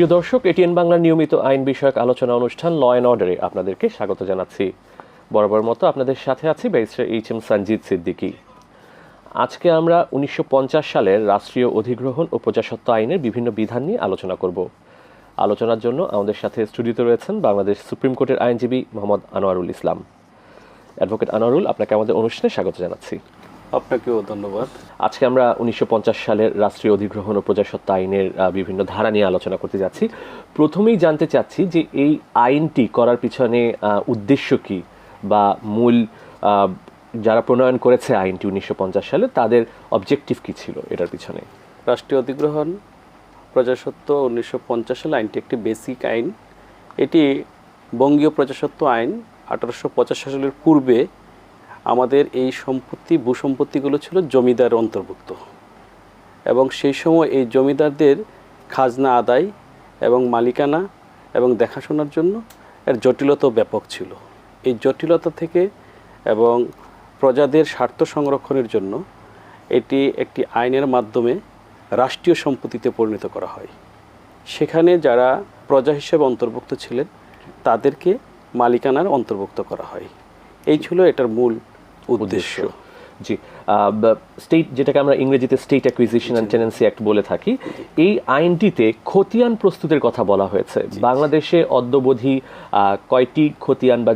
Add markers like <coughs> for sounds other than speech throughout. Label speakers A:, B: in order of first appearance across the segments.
A: প্রিয় দর্শক এটিএন বাংলার নিয়মিত আইন বিষয়ক আলোচনা অনুষ্ঠান ল অ্যান্ড অর্ডারে আপনাদেরকে স্বাগত জানাচ্ছি। বরাবর মতো আপনাদের সাথে আছি barrister H M Sanjit Siddiqui. আজকে আমরা উনিশশো পঞ্চাশ সালের রাষ্ট্রীয় অধিগ্রহণ ও প্রজাসত্ব আইনের বিভিন্ন বিধান নিয়ে আলোচনা করব। আলোচনার জন্য আমাদের সাথে স্টুডিওতে রয়েছেন বাংলাদেশ সুপ্রিম কোর্টের আইনজীবী মোহাম্মদ আনোয়ারুল ইসলাম। অ্যাডভোকেট আনোয়ারুল, আপনাকে আমাদের অনুষ্ঠানে স্বাগত জানাচ্ছি।
B: আপনাকেও ধন্যবাদ।
A: আজকে আমরা উনিশশো পঞ্চাশ সালের রাষ্ট্রীয় অধিগ্রহণ ও প্রজাসত্ব আইনের বিভিন্ন ধারা নিয়ে আলোচনা করতে যাচ্ছি। প্রথমেই জানতে চাচ্ছি যে এই আইনটি করার পিছনে উদ্দেশ্য কি বা মূল যারা প্রণয়ন করেছে আইনটি উনিশশো পঞ্চাশ সালে তাদের অবজেক্টিভ কি ছিল এটার পিছনে?
B: রাষ্ট্রীয় অধিগ্রহণ প্রজাসত্ব উনিশশো সালে আইনটি একটি বেসিক আইন। এটি বঙ্গীয় প্রজাসত্ব আইন আঠারোশো সালের পূর্বে আমাদের এই সম্পত্তি, ভূসম্পত্তিগুলো ছিল জমিদার অন্তর্ভুক্ত। এবং সেই সময় এই জমিদারদের খাজনা আদায় এবং মালিকানা এবং দেখাশোনার জন্য এর জটিলতা ব্যাপক ছিল। এই জটিলতা থেকে এবং প্রজাদের স্বার্থ সংরক্ষণের জন্য এটি একটি আইনের মাধ্যমে রাষ্ট্রীয় সম্পত্তিতে পরিণত করা হয়। সেখানে যারা প্রজা হিসেবে অন্তর্ভুক্ত ছিলেন, তাদেরকে মালিকানার অন্তর্ভুক্ত করা হয়। এই ছিল এটার মূল উদ্দেশ্য।
A: জি। স্টেট যেটাকে আমরা ইংরেজিতে state acquisition and tenancy act বলে থাকি এই আইনটিতে খতিয়ান প্রস্তুতের কথা বলা হয়েছে। বাংলাদেশে অদ্যবধি কয়টি খতিয়ান বা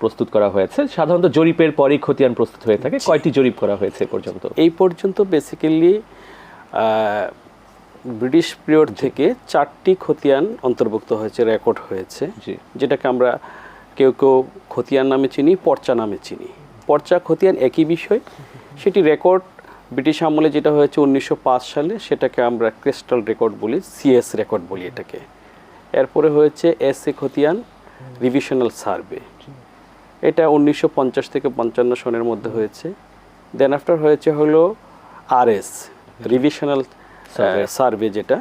A: প্রস্তুত করা হয়েছে? সাধারণত জরিপের পরেই খতিয়ান প্রস্তুত হয়ে থাকে। কয়টি জরিপ করা হয়েছে এ পর্যন্ত?
B: এই পর্যন্ত বেসিক্যালি ব্রিটিশ পিরিয়ড থেকে চারটি খতিয়ান অন্তর্ভুক্ত হয়েছে রেকর্ড হয়েছে।
A: জি।
B: যেটাকে আমরা কেউ কেউ খতিয়ান নামে চিনি পর্চা নামে চিনি। পর্চা খতিয়ান একই বিষয়। সেটি রেকর্ড ব্রিটিশ আমলে যেটা হয়েছে উনিশশো পাঁচ সালে সেটাকে আমরা ক্রিস্টাল রেকর্ড বলি সিএস রেকর্ড বলি এটাকে। এরপরে হয়েছে এস এ খতিয়ান রিভিশনাল সার্ভে এটা উনিশশো পঞ্চাশ থেকে পঞ্চান্ন সনের মধ্যে হয়েছে। দেন আফটার হয়েছে হলো আরএস রিভিশনাল সার্ভে যেটা।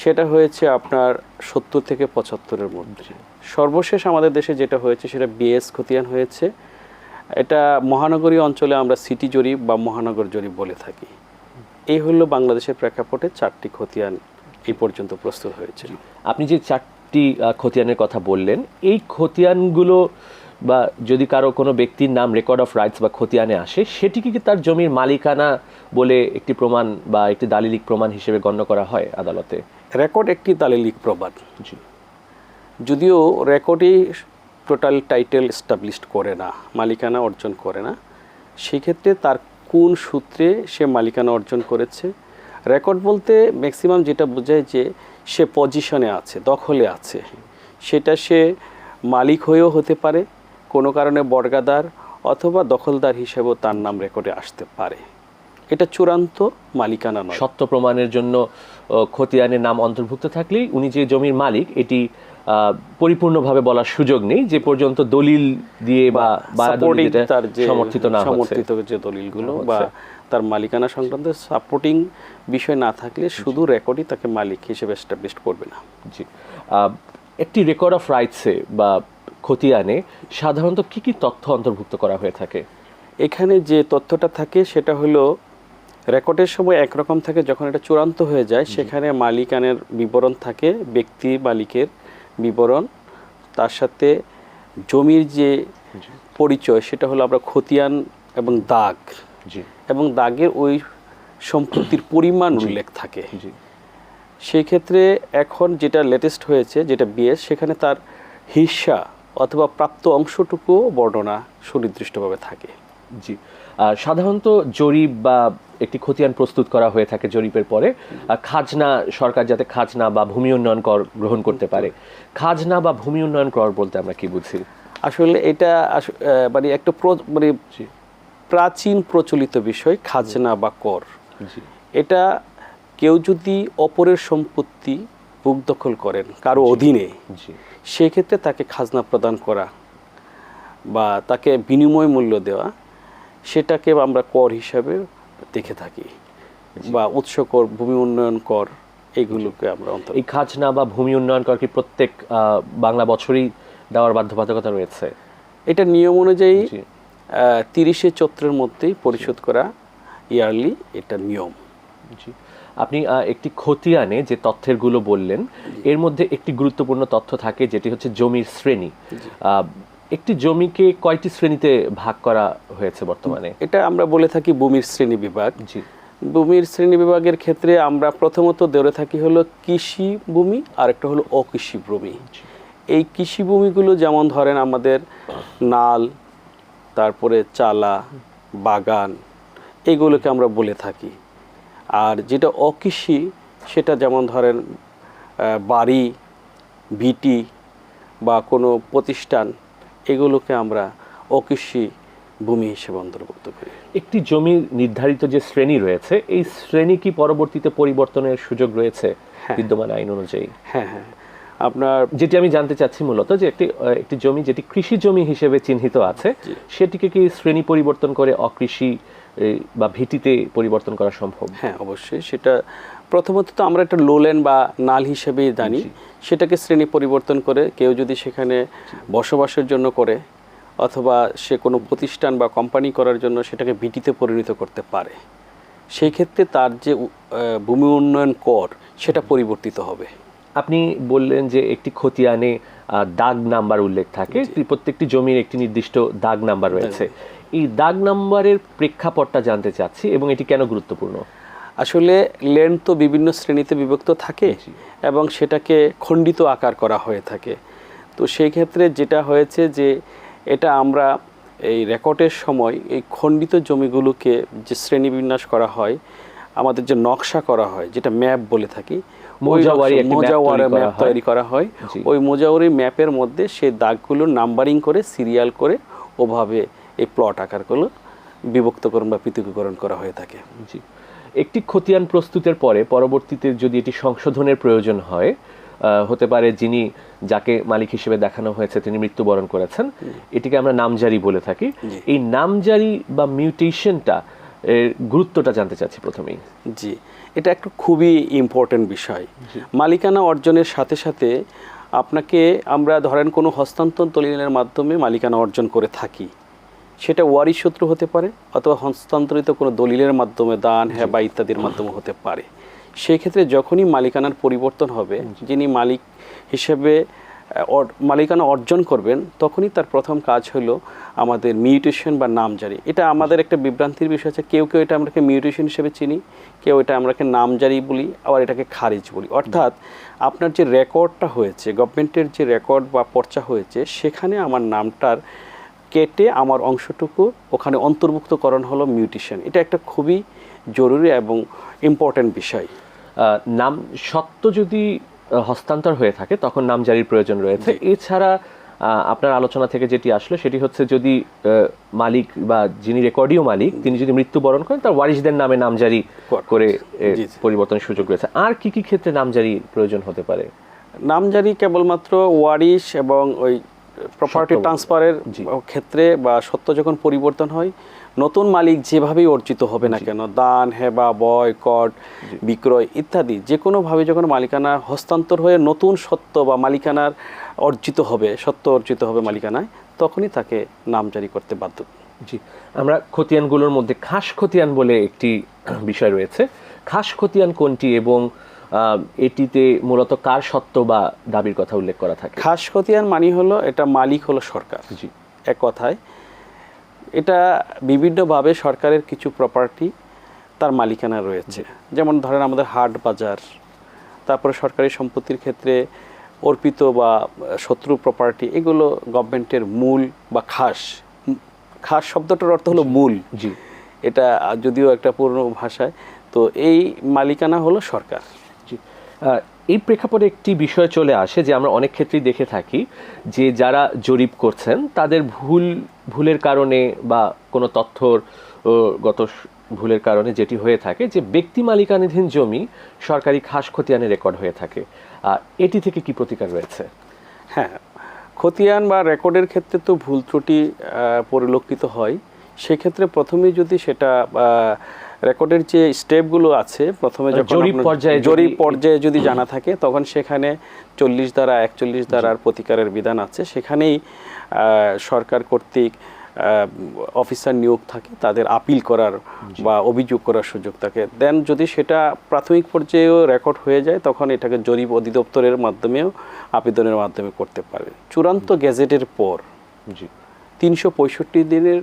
B: সেটা হয়েছে আপনার সত্তর থেকে পঁচাত্তরের মধ্যে। সর্বশেষ আমাদের দেশে যেটা হয়েছে সেটা বিএস খতিয়ান হয়েছে। এটা মহানগরী অঞ্চলে আমরা সিটি জরিপ বা মহানগর জরিপ বলে থাকি। এই হলো বাংলাদেশের প্রেক্ষাপটে চারটি খতিয়ান এই পর্যন্ত প্রস্তুত হয়েছে।
A: আপনি যে চারটি খতিয়ানের কথা বললেন এই খতিয়ানগুলো বা যদি কারও কোনো ব্যক্তির নাম রেকর্ড অফ রাইটস বা খতিয়ানে আসে সেটিকে কি তার জমির মালিকানা বলে একটি প্রমাণ বা একটি দালিলিক প্রমাণ হিসেবে গণ্য করা হয় আদালতে?
B: রেকর্ড একটি দালিলিক প্রমাণ।
A: জি।
B: যদিও রেকর্ডই টোটাল টাইটেল এস্টাবলিশড করে না, মালিকানা অর্জন করে না। সেক্ষেত্রে তার কোন সূত্রে সে মালিকানা অর্জন করেছে? রেকর্ড বলতে ম্যাক্সিমাম যেটা বোঝায় যে সে পজিশনে আছে, দখলে আছে। সেটা সে মালিক হয়েও হতে পারে, কোনো কারণে বর্গাদার অথবা দখলদার হিসেবেও তার নাম রেকর্ডে আসতে পারে। এটা চূড়ান্ত মালিকানা নয়।
A: সত্য প্রমাণের জন্য খতিয়ানের নাম অন্তর্ভুক্ত থাকলেই উনি যে জমির মালিক, এটি পরিপূর্ণভাবে বলার সুযোগ নেই যে পর্যন্ত দলিল দিয়ে বা সমর্থিত না
B: সমর্থিত যে দলিলগুলো বা তার মালিকানা সংক্রান্ত সাপোর্টিং বিষয় না থাকলে শুধু রেকর্ডই তাকে মালিক হিসেবে এস্টাবলিশ করবে না।
A: জি। একটি রেকর্ড অফ রাইটসে বা খতিয়ানে সাধারণত কি কি তথ্য অন্তর্ভুক্ত করা হয়ে থাকে?
B: এখানে যে তথ্যটা থাকে সেটা হলো রেকর্ডের সময় একরকম থাকে যখন এটা চূড়ান্ত হয়ে যায় সেখানে মালিকানের বিবরণ থাকে ব্যক্তি মালিকের বিবরণ তার সাথে জমির যে পরিচয় সেটা হলো আমরা খতিয়ান এবং দাগ।
A: জি।
B: এবং দাগের ওই সম্পত্তির পরিমাণ উল্লেখ থাকে।
A: জি।
B: সেই ক্ষেত্রে এখন যেটা লেটেস্ট হয়েছে যেটা বিএস সেখানে তার হিস্সা অথবা প্রাপ্ত অংশটুকুও বর্ণনা সুনির্দিষ্টভাবে থাকে।
A: জি। সাধারণত জরিপ বা একটি খতিয়ান প্রস্তুত করা হয়ে থাকে জরিপের পরে। খাজনা সরকার যাতে খাজনা বা ভূমি উন্নয়ন কর গ্রহণ করতে পারে। খাজনা বা ভূমি উন্নয়ন কর বলতে আমরা কি বুঝি?
B: আসলে এটা মানে একটা প্র- মানে প্রাচীন প্রচলিত বিষয় খাজনা বা কর। এটা কেউ যদি অপরের সম্পত্তি বুক দখল করেন কারও অধীনে সেক্ষেত্রে তাকে খাজনা প্রদান করা বা তাকে বিনিময় মূল্য দেওয়া সেটাকে আমরা কর হিসাবে দেখে থাকি বা উৎস কর ভূমি উন্নয়ন কর এইগুলোকে আমরা অন্তর
A: এই খাজনা বা ভূমি উন্নয়ন কর কি প্রত্যেক বাংলা বছরই দেওয়ার বাধ্যবাধকতা রয়েছে?
B: এটা নিয়ম অনুযায়ী তিরিশে চৈত্রের মধ্যেই পরিশোধ করা ইয়ারলি এটা নিয়ম।
A: জি। আপনি একটি খতিয়ানে যে তথ্যেরগুলো বললেন এর মধ্যে একটি গুরুত্বপূর্ণ তথ্য থাকে যেটি হচ্ছে জমির শ্রেণি। একটি জমিকে কয়টি শ্রেণীতে ভাগ করা হয়েছে বর্তমানে?
B: এটা আমরা বলে থাকি ভূমির শ্রেণি বিভাগ।
A: জি।
B: ভূমির শ্রেণি বিভাগের ক্ষেত্রে আমরা প্রথমত ধরে থাকি হলো কৃষি ভূমি আর একটা হলো অকৃষি ভূমি। এই কৃষি ভূমিগুলো যেমন ধরেন আমাদের নাল তারপরে চালা বাগান এগুলোকে আমরা বলে থাকি। আর যেটা অকৃষি সেটা যেমন ধরেন বাড়ি ভিটি বা কোনো প্রতিষ্ঠান এগুলোকে আমরা অকৃষি ভূমি হিসেবে অন্তর্ভুক্ত করি।
A: একটি জমির নির্ধারিত যে শ্রেণি রয়েছে এই শ্রেণি কি পরবর্তীতে পরিবর্তনের সুযোগ রয়েছে
B: হ্যাঁ।
A: বিদ্যমান আইন অনুযায়ী?
B: হ্যাঁ হ্যাঁ। আপনার
A: যেটি আমি জানতে চাচ্ছি মূলত যে একটি একটি জমি যেটি কৃষি জমি হিসেবে চিহ্নিত আছে সেটিকে কি শ্রেণি পরিবর্তন করে অকৃষি বা ভিটিতে পরিবর্তন করা সম্ভব?
B: হ্যাঁ অবশ্যই। সেটা প্রথমত তো আমরা একটা লোলেন বা নাল হিসেবেই জানি। সেটাকে শ্রেণি পরিবর্তন করে কেউ যদি সেখানে বসবাসের জন্য করে অথবা সে কোনো প্রতিষ্ঠান বা কোম্পানি করার জন্য সেটাকে ভিটিতে পরিণত করতে পারে। সেই ক্ষেত্রে তার যে ভূমি উন্নয়ন কর সেটা পরিবর্তিত হবে।
A: আপনি বললেন যে একটি খতিয়ানে দাগ নাম্বার উল্লেখ থাকে। প্রত্যেকটি জমির একটি নির্দিষ্ট দাগ নাম্বার রয়েছে। এই দাগ নাম্বারের প্রেক্ষাপটটা জানতে চাচ্ছি এবং এটি কেন গুরুত্বপূর্ণ?
B: আসলে লেন তো বিভিন্ন শ্রেণীতে বিভক্ত থাকে এবং সেটাকে খণ্ডিত আকার করা হয়ে থাকে। তো সেই ক্ষেত্রে যেটা হয়েছে যে এটা আমরা এই রেকর্ডের সময় এই খণ্ডিত জমিগুলোকে যে শ্রেণীবিন্যাস করা হয় আমাদের যে নকশা করা হয় যেটা ম্যাপ বলে থাকি
A: মোজাওয়ারি
B: ম্যাপ। তৈরি করা হয়। ওই মোজাওয়ারি ম্যাপের মধ্যে সেই দাগগুলো নাম্বারিং করে সিরিয়াল করে ওভাবে এই প্লট আকারগুলো বিভক্তকরণ বা পৃথকীকরণ করা হয়ে থাকে।
A: জি। একটি খতিয়ান প্রস্তুতের পরে পরবর্তীতে যদি এটি সংশোধনের প্রয়োজন হয় হতে পারে যিনি যাকে মালিক হিসেবে দেখানো হয়েছে তিনি মৃত্যুবরণ করেছেন এটিকে আমরা নামজারি বলে থাকি। এই নামজারি বা মিউটেশনটা এর গুরুত্বটা জানতে চাচ্ছি প্রথমেই।
B: জি এটা একটা খুবই ইম্পর্ট্যান্ট বিষয়। মালিকানা অর্জনের সাথে সাথে আপনাকে আমরা ধরেন কোনো হস্তান্তর দলিলের মাধ্যমে মালিকানা অর্জন করে থাকি। সেটা ওয়ারি সূত্র হতে পারে অথবা হস্তান্তরিত কোনো দলিলের মাধ্যমে দান হ্যাঁ বা ইত্যাদির মাধ্যমে হতে পারে। সেই ক্ষেত্রে যখনই মালিকানার পরিবর্তন হবে যিনি মালিক হিসেবে মালিকানা অর্জন করবেন তখনই তার প্রথম কাজ হলো আমাদের মিউটেশন বা নামজারি। এটা আমাদের একটা বিভ্রান্তির বিষয় আছে কেউ কেউ এটা আমরাকে মিউটেশন হিসেবে চিনি কেউ এটা আমরাকে নামজারি বলি আবার এটাকে খারিজ বলি। অর্থাৎ আপনার যে রেকর্ডটা হয়েছে গভর্নমেন্টের যে রেকর্ড বা পর্চা হয়েছে সেখানে আমার নামটার কেটে আমার অংশটুকু ওখানে অন্তর্ভুক্তকরণ হলো মিউটেশন। এটা একটা খুবই জরুরি এবং ইম্পর্ট্যান্ট বিষয়।
A: নাম সত্য যদি হস্তান্তর হয়ে থাকে তখন নামজারির প্রয়োজন রয়েছে। এছাড়া আপনার আলোচনা থেকে যেটি আসলো সেটি হচ্ছে যদি মালিক বা যিনি রেকর্ডীয় মালিক তিনি যদি মৃত্যুবরণ করেন তার ওয়ারিশদের নামে নামজারি. করে। পরিবর্তনের সুযোগ রয়েছে। আর কি কি ক্ষেত্রে নামজারি প্রয়োজন হতে পারে?
B: নামজারি কেবলমাত্র ওয়ারিশ এবং ওই প্রপার্টি ট্রান্সফারের ক্ষেত্রে বা সত্য যখন পরিবর্তন হয় নতুন মালিক যেভাবেই অর্জিত হবে না কেন দান হেবা বয় কট বিক্রয় ইত্যাদি যে কোনোভাবে যখন মালিকানা হস্তান্তর হয়ে নতুন সত্য বা মালিকানার অর্জিত হবে সত্য অর্জিত হবে মালিকানায় তখনই তাকে নাম জারি করতে বাধ্য।
A: জি। আমরা খতিয়ানগুলোর মধ্যে খাস খতিয়ান বলে একটি বিষয় রয়েছে। খাস খতিয়ান কোনটি এবং এটিতে মূলত কার সত্য বা দাবির কথা উল্লেখ করা থাকে?
B: খাস খতিয়ান মানি হলো এটা মালিক হলো সরকার।
A: জি।
B: এক কথায় এটা বিভিন্নভাবে সরকারের কিছু প্রপার্টি তার মালিকানা রয়েছে। যেমন ধরেন আমাদের হাট বাজার তারপরে সরকারি সম্পত্তির ক্ষেত্রে অর্পিত বা শত্রু প্রপার্টি এগুলো গভর্নমেন্টের মূল বা খাস। খাস শব্দটার অর্থ হলো মূল।
A: জি।
B: এটা যদিও একটা পুরনো ভাষায় তো এই মালিকানা হলো সরকার।
A: এই প্রেক্ষাপটে একটি বিষয় চলে আসে যে আমরা অনেক ক্ষেত্রেই দেখে থাকি যে যারা জরিপ করছেন তাদের ভুল ভুলের কারণে বা কোনো তথ্যর গত ভুলের কারণে যেটি হয়ে থাকে যে ব্যক্তি মালিকানাধীন জমি সরকারি খাস খতিয়ানে রেকর্ড হয়ে থাকে। আহ, এটি থেকে কি প্রতিকার রয়েছে?
B: হ্যাঁ খতিয়ান বা রেকর্ডের ক্ষেত্রে তো ভুল ত্রুটি পরিলক্ষিত হয়। সেক্ষেত্রে প্রথমেই যদি সেটা রেকর্ডের যে স্টেপগুলো আছে প্রথমে
A: মানে
B: যখন
A: জরিপ পর্যায়ে যদি-
B: জরিপ পর্যায়ে যদি জানা থাকে তখন সেখানে চল্লিশ দ্বারা একচল্লিশ দ্বারার প্রতিকারের বিধান আছে। সেখানেই সরকার কর্তৃক অফিসার নিয়োগ থাকে তাদের আপিল করার বা অভিযোগ করার সুযোগ থাকে। দেন যদি সেটা প্রাথমিক পর্যায়েও রেকর্ড হয়ে যায় তখন এটাকে জরিপ অধিদপ্তরের মাধ্যমেও আবেদনের মাধ্যমে করতে পারে চূড়ান্ত গেজেটের পর
A: জি।
B: তিনশো পঁয়ষট্টি দিনের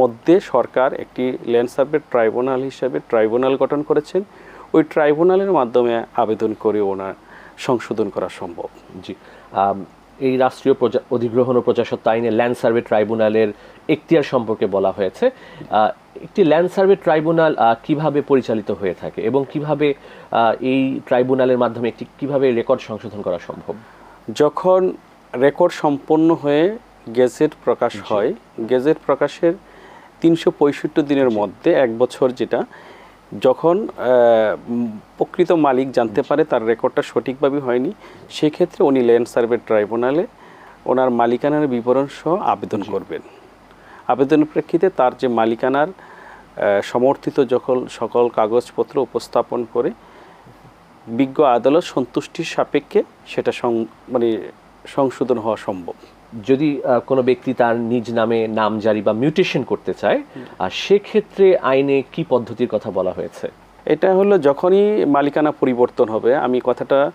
B: মধ্যে সরকার একটি ল্যান্ড সার্ভে ট্রাইব্যুনাল হিসাবে ট্রাইব্যুনাল গঠন করেছেন। ওই ট্রাইব্যুনালের মাধ্যমে আবেদন করে ওনার সংশোধন করা সম্ভব।
A: জি এই রাষ্ট্রীয় প্রজা অধিগ্রহণ ও প্রজাসত্ব আইনে ল্যান্ড সার্ভে ট্রাইব্যুনালের এখতিয়ার সম্পর্কে বলা হয়েছে। একটি ল্যান্ড সার্ভে ট্রাইব্যুনাল কীভাবে পরিচালিত হয়ে থাকে এবং কীভাবে এই ট্রাইব্যুনালের মাধ্যমে একটি কীভাবে রেকর্ড সংশোধন করা সম্ভব?
B: যখন রেকর্ড সম্পন্ন হয়ে গেজেট প্রকাশ হয় গেজেট প্রকাশের তিনশো পঁয়ষট্টি দিনের মধ্যে এক বছর যেটা যখন প্রকৃত মালিক জানতে পারে তার রেকর্ডটা সঠিকভাবে হয়নি সেক্ষেত্রে উনি ল্যান্ড সার্ভে ট্রাইব্যুনালে ওনার মালিকানার বিবরণ সহ আবেদন করবেন। আবেদনের প্রেক্ষিতে তার যে মালিকানার সমর্থিত যখন সকল কাগজপত্র উপস্থাপন করে বিজ্ঞ আদালত সন্তুষ্টির সাপেক্ষে সেটা সং- মানে সংশোধন হওয়া সম্ভব।
A: যদি কোনো ব্যক্তি তার নিজ নামে নাম জারি বা মিউটেশন করতে চায় আর সেক্ষেত্রে আইনে কি পদ্ধতির কথা বলা হয়েছে?
B: এটা হলো যখনই মালিকানা পরিবর্তন হবে আমি কথাটা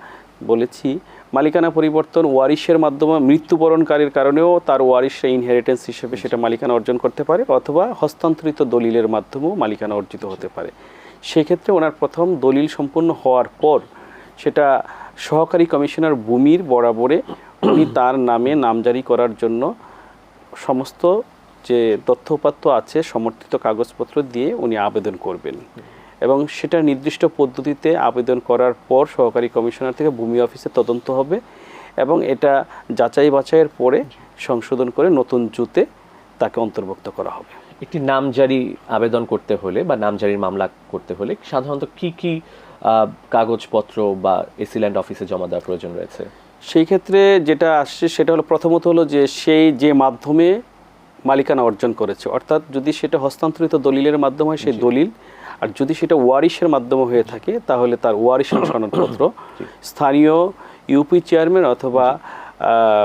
B: বলেছি মালিকানা পরিবর্তন ওয়ারিশের মাধ্যমে মৃত্যুবরণকারীর কারণেও তার ওয়ারিশে ইনহেরিটেন্স হিসেবে সেটা মালিকানা অর্জন করতে পারে অথবা হস্তান্তরিত দলিলের মাধ্যমেও মালিকানা অর্জিত হতে পারে। সেক্ষেত্রে ওনার প্রথম দলিল সম্পূর্ণ হওয়ার পর সেটা সহকারী কমিশনার ভূমির বরাবরে উনি তার নামে নামজারি করার জন্য সমস্ত যে তথ্যপাত্য আছে, সমর্থিত কাগজপত্র দিয়ে উনি আবেদন করবেন। এবং সেটা নির্দিষ্ট পদ্ধতিতে আবেদন করার পর সহকারী কমিশনার থেকে ভূমি অফিসে তদন্ত হবে এবং এটা যাচাই বাছাইয়ের পরে সংশোধন করে নতুন জুতে তাকে অন্তর্ভুক্ত করা হবে।
A: একটি নামজারি আবেদন করতে হলে বা নামজারির মামলা করতে হলে সাধারণত কি কি কাগজপত্র বা এসিল্যান্ড অফিসে জমা দেওয়ার প্রয়োজন রয়েছে?
B: সেই ক্ষেত্রে যেটা আসছে সেটা হলো প্রথমত হলো যে সেই যে মাধ্যমে মালিকানা অর্জন করেছে অর্থাৎ যদি সেটা হস্তান্তরিত দলিলের মাধ্যমে হয় সেই দলিল। আর যদি সেটা ওয়ারিশের মাধ্যমে হয়ে থাকে তাহলে তার ওয়ারিশ <coughs> সনদপত্র স্থানীয় ইউপি চেয়ারম্যান অথবা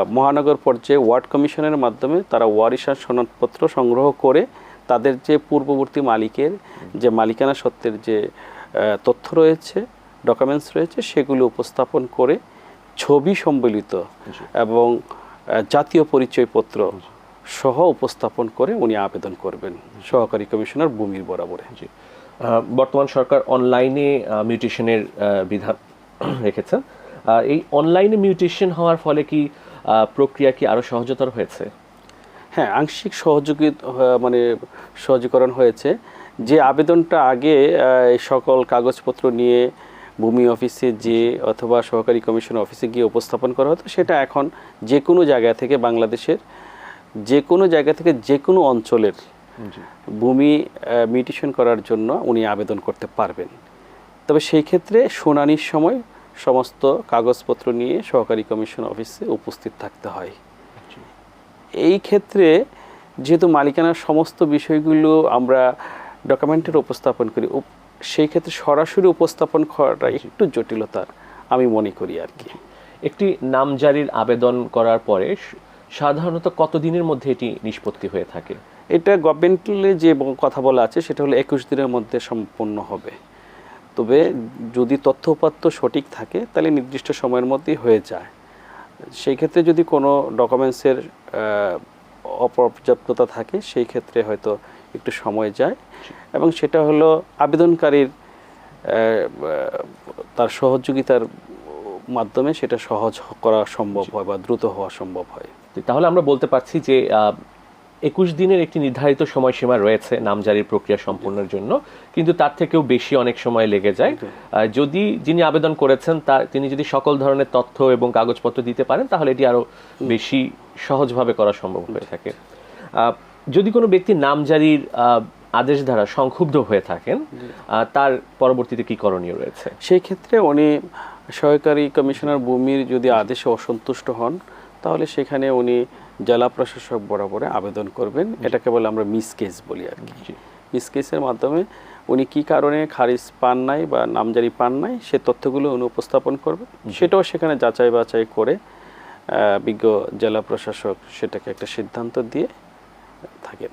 B: মহানগর পর্যায়ে ওয়ার্ড কমিশনের মাধ্যমে তারা ওয়ারিশার সনদপত্র সংগ্রহ করে তাদের যে পূর্ববর্তী মালিকের যে মালিকানা সত্ত্বের যে তথ্য রয়েছে ডকুমেন্টস রয়েছে সেগুলো উপস্থাপন করে ছবি সম্বলিত এবং জাতীয় পরিচয়পত্র সহ উপস্থাপন করে উনি আবেদন করবেন সহকারী কমিশনার ভূমির বরাবরে।
A: বর্তমান সরকার অনলাইনে মিউটেশনের বিধান <clears throat> রেখেছে। এই অনলাইনে মিউটেশন হওয়ার ফলে কি প্রক্রিয়া কি আরও সহজতর হয়েছে?
B: হ্যাঁ আংশিক সহযোগী মানে সহজীকরণ হয়েছে। যে আবেদনটা আগে সকল কাগজপত্র নিয়ে ভূমি অফিসে যে অথবা সহকারী কমিশন অফিসে গিয়ে উপস্থাপন করা হতো সেটা এখন যে কোনো জায়গা থেকে বাংলাদেশের যে কোনো জায়গা থেকে যে কোনো অঞ্চলের ভূমি মিউটেশন করার জন্য উনি আবেদন করতে পারবেন। তবে সেই ক্ষেত্রে শুনানির সময় সমস্ত কাগজপত্র নিয়ে সহকারী কমিশন অফিসে উপস্থিত থাকতে হয়। এই ক্ষেত্রে যেহেতু মালিকানার সমস্ত বিষয়গুলো আমরা ডকুমেন্টের উপস্থাপন করি সেই ক্ষেত্রে সরাসরি উপস্থাপন করাটা একটু জটিলতার আমি মনে করি আর কি।
A: একটি নামজারির আবেদন করার পরে সাধারণত কতদিনের মধ্যে এটি নিষ্পত্তি হয়ে থাকে?
B: এটা গভর্নমেন্টে যে কথা বলা আছে সেটা হলো একুশ দিনের মধ্যে সম্পন্ন হবে। তবে যদি তথ্য উপাত্ত সঠিক থাকে তাহলে নির্দিষ্ট সময়ের মধ্যেই হয়ে যায়। সেই ক্ষেত্রে যদি কোনো ডকুমেন্টসের অপর্যাপ্ততা থাকে সেই ক্ষেত্রে হয়তো একটু সময় যায়। এবং সেটা হলো আবেদনকারীর তার সহযোগিতার মাধ্যমে সেটা সহজ করা সম্ভব হয় বা দ্রুত হওয়া সম্ভব হয়।
A: তাহলে আমরা বলতে পারছি যে একুশ দিনের একটি নির্ধারিত সময়সীমা রয়েছে নামজারির প্রক্রিয়া সম্পূর্ণের জন্য কিন্তু তার থেকেও বেশি অনেক সময় লেগে যায়। যদি যিনি আবেদন করেছেন তার তিনি যদি সকল ধরনের তথ্য এবং কাগজপত্র দিতে পারেন তাহলে এটি আরও বেশি সহজভাবে করা সম্ভব হয়ে থাকে। যদি কোনো ব্যক্তি নামজারির আদেশ দ্বারা সংক্ষুব্ধ হয়ে থাকেন তার পরবর্তীতে কি করণীয় রয়েছে?
B: সেই ক্ষেত্রে উনি সহকারী কমিশনার ভূমির যদি আদেশে অসন্তুষ্ট হন তাহলে সেখানে উনি জেলা প্রশাসক বরাবরে আবেদন করবেন। এটাকে বলে আমরা মিস কেস বলি আর কি। মিস কেসের মাধ্যমে উনি কি কারণে খারিজ পান নাই বা নামজারি পান নাই সে তথ্যগুলো উনি উপস্থাপন করবেন। সেটাও সেখানে যাচাই বাছাই করে বিজ্ঞ জেলা প্রশাসক সেটাকে একটা সিদ্ধান্ত দিয়ে থাকেন।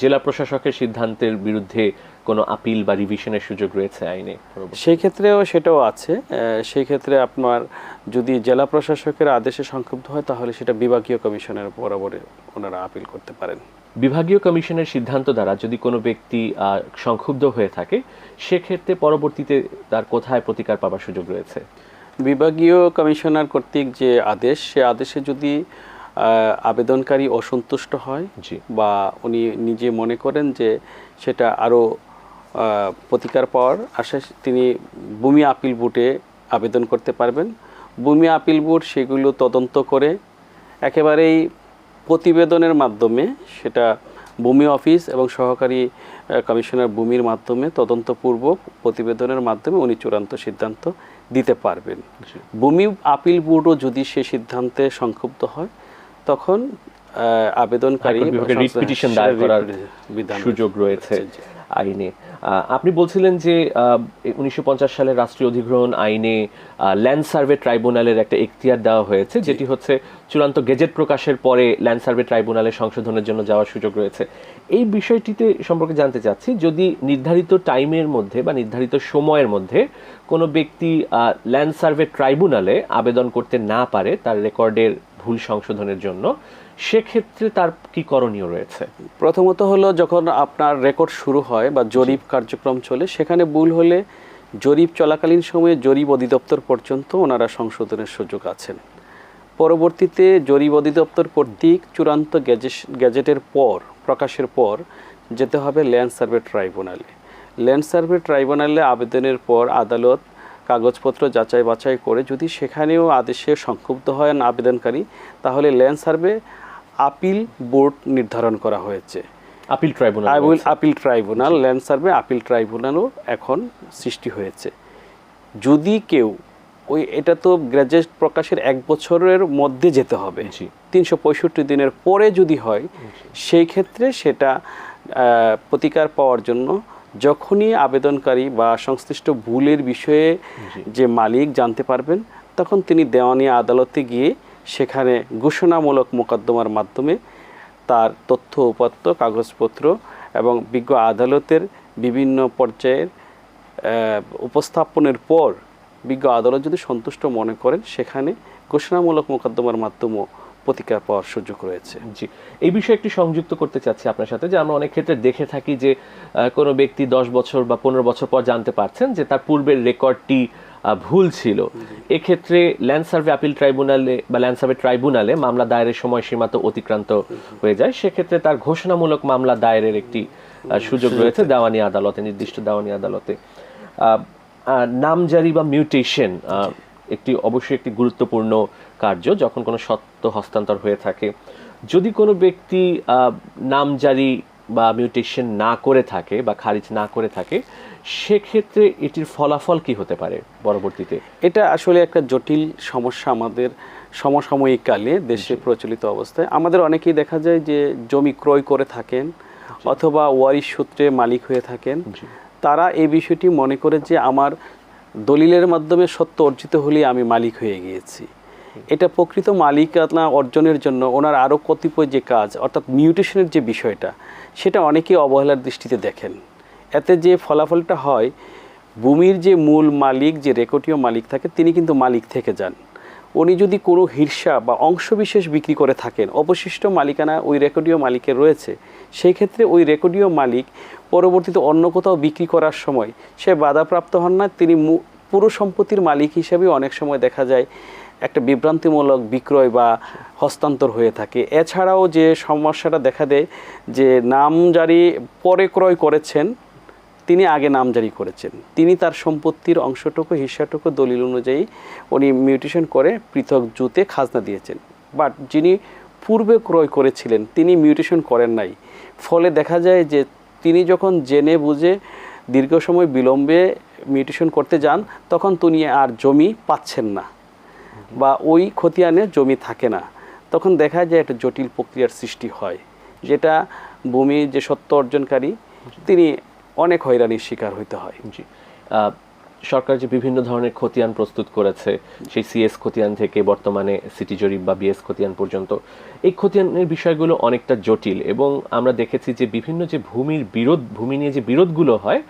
A: জেলা প্রশাসকের সিদ্ধান্তের বিরুদ্ধে কোনো আপিল বা রিভিশনের সুযোগ রয়েছে আইনে
B: সেই ক্ষেত্রেও সেটাও আছে। সেই ক্ষেত্রে আপনার যদি জেলা প্রশাসকের আদেশে সংক্ষুব্ধ হয় তাহলে সেটা বিভাগীয় কমিশনের বরাবরে ওনারা আপিল করতে পারেন।
A: বিভাগীয় কমিশনের সিদ্ধান্ত দ্বারা যদি কোনো ব্যক্তি সংক্ষুব্ধ হয়ে থাকে সেক্ষেত্রে পরবর্তীতে তার কোথায় প্রতিকার পাবার সুযোগ রয়েছে?
B: বিভাগীয় কমিশনার কর্তৃক যে আদেশ সে আদেশে যদি আবেদনকারী অসন্তুষ্ট হয়
A: জি।
B: বা উনি নিজে মনে করেন যে সেটা আরও প্রতিকার পাওয়ার আশা তিনি ভূমি আপিল বোর্ডে আবেদন করতে পারবেন। ভূমি আপিল বোর্ড সেগুলো তদন্ত করে একেবারেই প্রতিবেদনের মাধ্যমে সেটা ভূমি অফিস এবং সহকারী কমিশনার ভূমির মাধ্যমে তদন্তপূর্বক প্রতিবেদনের মাধ্যমে উনি চূড়ান্ত সিদ্ধান্ত দিতে পারবেন। ভূমি আপিল বোর্ডও যদি সে সিদ্ধান্তে সংক্ষুব্ধ হয় তখন আবেদনকারী
A: পিটিশন দায়ের করার সুযোগ রয়েছে আইনে। আপনি বলছিলেন যে উনিশশো সালের রাষ্ট্রীয় অধিগ্রহণ আইনে ল্যান্ড সার্ভে ট্রাইব্যুনালের একটা এখতিয়ার দেওয়া হয়েছে যেটি হচ্ছে চূড়ান্ত গেজেট প্রকাশের পরে ল্যান্ড সার্ভে ট্রাইব্যুনালের সংশোধনের জন্য যাওয়ার সুযোগ রয়েছে। এই বিষয়টিতে সম্পর্কে জানতে চাচ্ছি যদি নির্ধারিত টাইমের মধ্যে বা নির্ধারিত সময়ের মধ্যে কোনো ব্যক্তি ল্যান্ড সার্ভে ট্রাইব্যুনালে আবেদন করতে না পারে তার রেকর্ডের ভুল সংশোধনের জন্য সেক্ষেত্রে তার কি করণীয় রয়েছে?
B: প্রথমত হলো যখন আপনার রেকর্ড শুরু হয় বা জরিপ কার্যক্রম চলে সেখানে ভুল হলে জরিপ চলাকালীন সময়ে জরিপ অধিদপ্তর পর্যন্ত ওনারা সংশোধনের সুযোগ আছেন। পরবর্তীতে জরিপ অধিদপ্তর কর্তৃক চূড়ান্ত গ্যাজেস গ্যাজেটের পর প্রকাশের পর যেতে হবে ল্যান্ড সার্ভে ট্রাইব্যুনালে। ল্যান্ড সার্ভে ট্রাইব্যুনালে আবেদনের পর আদালত কাগজপত্র যাচাই বাছাই করে যদি সেখানেও আদেশে সংক্ষুব্ধ হয় আবেদনকারী তাহলে ল্যান্ড সার্ভে আপিল বোর্ড নির্ধারণ করা হয়েছে।
A: Appeal tribunal
B: I will appeal tribunal land survey appeal ট্রাইব্যুনালও এখন সৃষ্টি হয়েছে। যদি কেউ ওই এটা তো গ্র্যাজুয়েট প্রকাশের এক বছরের মধ্যে যেতে হবে। তিনশো পঁয়ষট্টি দিনের পরে যদি হয় সেই ক্ষেত্রে সেটা প্রতিকার পাওয়ার জন্য যখনই আবেদনকারী বা সংশ্লিষ্ট ভুলের বিষয়ে যে মালিক জানতে পারবেন তখন তিনি দেওয়ানি আদালতে গিয়ে সেখানে ঘোষণামূলক মোকদ্দমার মাধ্যমে তার তথ্য উপাত্ত কাগজপত্র এবং বিজ্ঞ আদালতের বিভিন্ন পর্যায়ের উপস্থাপনের পর বিজ্ঞ আদালত যদি সন্তুষ্ট মনে করেন সেখানে ঘোষণামূলক মোকদ্দমার মাধ্যমেও প্রতিকার পাওয়ার সুযোগ রয়েছে।
A: জি। এই বিষয়ে একটু সংযুক্ত করতে চাচ্ছি আপনার সাথে যে আমরা অনেক ক্ষেত্রে দেখে থাকি যে কোনো ব্যক্তি দশ বছর বা পনেরো বছর পর জানতে পারছেন যে তার পূর্বের রেকর্ডটি ভুল ছিল। এক্ষেত্রে ল্যান্ড সার্ভে আপিল ট্রাইব্যুনালে বা ল্যান্ড সার্ভে ট্রাইব্যুনালে মামলা দায়েরের সময়সীমা তো অতিক্রান্ত হয়ে যায়। সেক্ষেত্রে তার ঘোষণামূলক মামলা দায়েরের একটি সুযোগ রয়েছে দেওয়ানি আদালতে নির্দিষ্ট দেওয়ানি আদালতে। নামজারি বা মিউটেশন একটি অবশ্যই একটি গুরুত্বপূর্ণ কার্য যখন কোনো সত্য হস্তান্তর হয়ে থাকে। যদি কোনো ব্যক্তি নামজারি বা মিউটেশন না করে থাকে বা খারিজ না করে থাকে সেক্ষেত্রে এটির ফলাফল কি হতে পারে পরবর্তীতে?
B: এটা আসলে একটা জটিল সমস্যা আমাদের সমসাময়িক কালে দেশে প্রচলিত অবস্থায়। আমাদের অনেকেই দেখা যায় যে জমি ক্রয় করে থাকেন অথবা ওয়ারিশ সূত্রে মালিক হয়ে থাকেন। তারা এই বিষয়টি মনে করে যে আমার দলিলের মাধ্যমে সত্য অর্জিত হলে আমি মালিক হয়ে গিয়েছি। এটা প্রকৃত মালিকানা অর্জনের জন্য ওনার আরও কতিপয় যে কাজ, অর্থাৎ মিউটেশনের যে বিষয়টা, সেটা অনেকেই অবহেলার দৃষ্টিতে দেখেন। এতে যে ফলাফলটা হয়, ভূমির যে মূল মালিক, যে রেকর্ডীয় মালিক থাকে, তিনি কিন্তু মালিক থেকে যান। উনি যদি কোনো হিরসা বা অংশবিশেষ বিক্রি করে থাকেন, অবশিষ্ট মালিকানা ওই রেকর্ডীয় মালিকের রয়েছে, সেই ক্ষেত্রে ওই রেকর্ডীয় মালিক পরবর্তীতে অন্য কোথাও বিক্রি করার সময় সে বাধাপ্রাপ্ত হন না। তিনি পুরো সম্পত্তির মালিক হিসেবে অনেক সময় দেখা যায় একটা বিভ্রান্তিমূলক বিক্রয় বা হস্তান্তর হয়ে থাকে। এছাড়াও যে সমস্যাটা দেখা দেয় যে নামজারি পরে ক্রয় করেছেন তিনি আগে নামজারি করেছেন। তিনি তার সম্পত্তির অংশটুকু হিসাটুকু দলিল অনুযায়ী উনি মিউটেশন করে পৃথক জুতে খাজনা দিয়েছেন। বাট যিনি পূর্বে ক্রয় করেছিলেন, তিনি মিউটেশন করেন নাই। ফলে দেখা যায় যে তিনি যখন জেনে বুঝে দীর্ঘ সময় বিলম্বে মিউটেশন করতে যান, তখন তিনি আর জমি পাচ্ছেন না বা ওই খতিয়ানে জমি থাকে না। তখন দেখা যায় একটা জটিল প্রক্রিয়ার সৃষ্টি হয়, যেটা ভূমি যে সত্য অর্জনকারী, তিনি অনেক হয়রানির শিকার হইতে হয়।
A: জি। সরকার যে বিভিন্ন ধরনের খতিয়ান প্রস্তুত করেছে সেই সিএস খতিয়ান থেকে বর্তমানে সিটি জরিপ বা বিএস খতিয়ান পর্যন্ত এই খতিয়ানের বিষয়গুলো অনেকটা জটিল এবং আমরা দেখেছি যে বিভিন্ন যে ভূমির বিরোধ ভূমি নিয়ে যে বিরোধগুলো হয়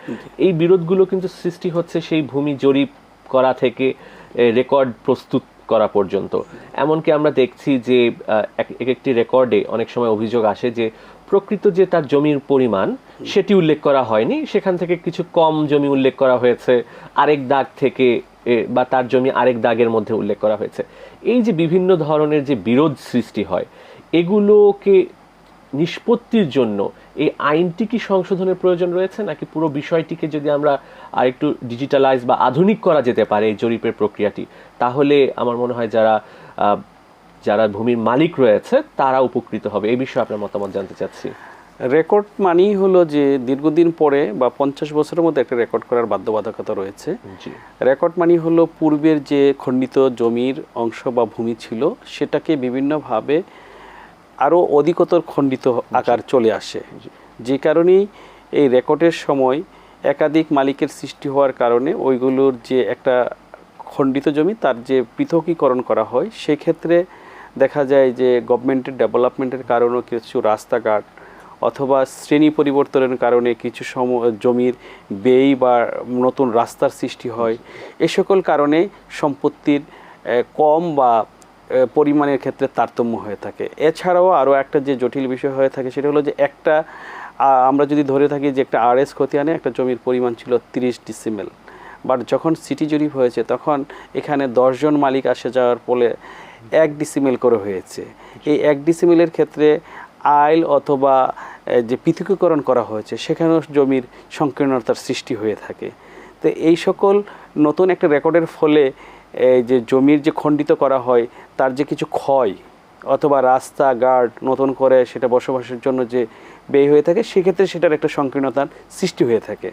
A: এই বিরোধগুলো কিন্তু সৃষ্টি হচ্ছে সেই ভূমি জরিপ করা থেকে রেকর্ড প্রস্তুত করা পর্যন্ত। এমনকি আমরা দেখছি যে এক একটি রেকর্ডে অনেক সময় অভিযোগ আসে যে প্রকৃত যে তার জমির পরিমাণ, সেটি উল্লেখ করা হয়নি। সেখান থেকে কিছু কম জমি উল্লেখ করা হয়েছে, আরেক দাগ থেকে বা তার জমি আরেক দাগের মধ্যে উল্লেখ করা হয়েছে। এই যে বিভিন্ন ধরনের যে বিরোধ সৃষ্টি হয়, এগুলোকে নিষ্পত্তির জন্য এই আইনটি কি সংশোধনের প্রয়োজন রয়েছে, নাকি পুরো বিষয়টিকে যদি আমরা আরেকটু ডিজিটালাইজ বা আধুনিক করা যেতে পারে এই জরিপের প্রক্রিয়াটি? তাহলে আমার মনে হয় যারা যারা ভূমির মালিক রয়েছে তারা উপকৃত হবে। এই বিষয়ে আপনার মতামত জানতে চাচ্ছি।
B: রেকর্ড মানেই হলো যে দীর্ঘদিন পরে বা পঞ্চাশ বছরের মধ্যে একটা রেকর্ড করার বাধ্যবাধকতা রয়েছে। রেকর্ড মানি হলো পূর্বের যে খণ্ডিত জমির অংশ বা ভূমি ছিল সেটাকে বিভিন্নভাবে আরও অধিকতর খণ্ডিত আকার চলে আসে। যে কারণেই এই রেকর্ডের সময় একাধিক মালিকের সৃষ্টি হওয়ার কারণে ওইগুলোর যে একটা খণ্ডিত জমি তার যে পৃথকীকরণ করা হয় সেক্ষেত্রে দেখা যায় যে গভর্নমেন্টের ডেভেলপমেন্টের কারণেও কিছু রাস্তাঘাট অথবা শ্রেণি পরিবর্তনের কারণে কিছু সম, জমির ব্যয় বা নতুন রাস্তার সৃষ্টি হয়। এ সকল কারণে সম্পত্তির কম বা পরিমাণের ক্ষেত্রে তারতম্য হয়ে থাকে। এছাড়াও আরও একটা যে জটিল বিষয় হয়ে থাকে সেটা হলো যে একটা আমরা যদি ধরে থাকি যে একটা আরএস খতিয়ানে একটা জমির পরিমাণ ছিল তিরিশ ডিসিমেল বাট যখন সিটি জরিপ হয়েছে তখন এখানে দশজন মালিক আসে যাওয়ার ফলে এক ডিসিমেল করে হয়েছে। এই এক ডিসিমেলের ক্ষেত্রে আইল অথবা যে পৃথকীকরণ করা হয়েছে সেখানেও জমির সংকীর্ণতার সৃষ্টি হয়ে থাকে। তো এই সকল নতুন একটা রেকর্ডের ফলে এই যে জমির যে খণ্ডিত করা হয় তার যে কিছু ক্ষয় অথবা রাস্তা গার্ড নতুন করে সেটা বসবাসের জন্য যে ব্যয় হয়ে থাকে সেক্ষেত্রে সেটার একটা সংকীর্ণতার সৃষ্টি হয়ে থাকে।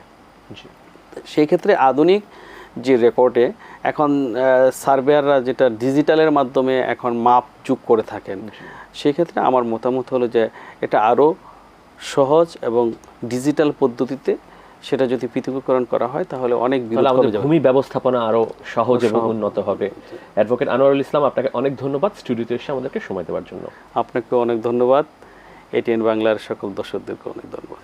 B: সেই ক্ষেত্রে আধুনিক যে রেকর্ডে এখন সার্ভেয়াররা যেটা ডিজিটালের মাধ্যমে এখন মাপ যোগ করে থাকেন সেই ক্ষেত্রে আমার মতামত হলো যে এটা আরও সহজ এবং ডিজিটাল পদ্ধতিতে সেটা যদি পৃথকীকরণ করা হয় তাহলে অনেক
A: ভূমি ব্যবস্থাপনা আরও সহজ এবং উন্নত হবে। অ্যাডভোকেট আনোয়ারুল ইসলাম আপনাকে অনেক ধন্যবাদ স্টুডিওতে এসে আমাদেরকে সময় দেওয়ার জন্য।
B: আপনাকে অনেক ধন্যবাদ। এটিএন বাংলার সকল দর্শকদেরকে অনেক ধন্যবাদ।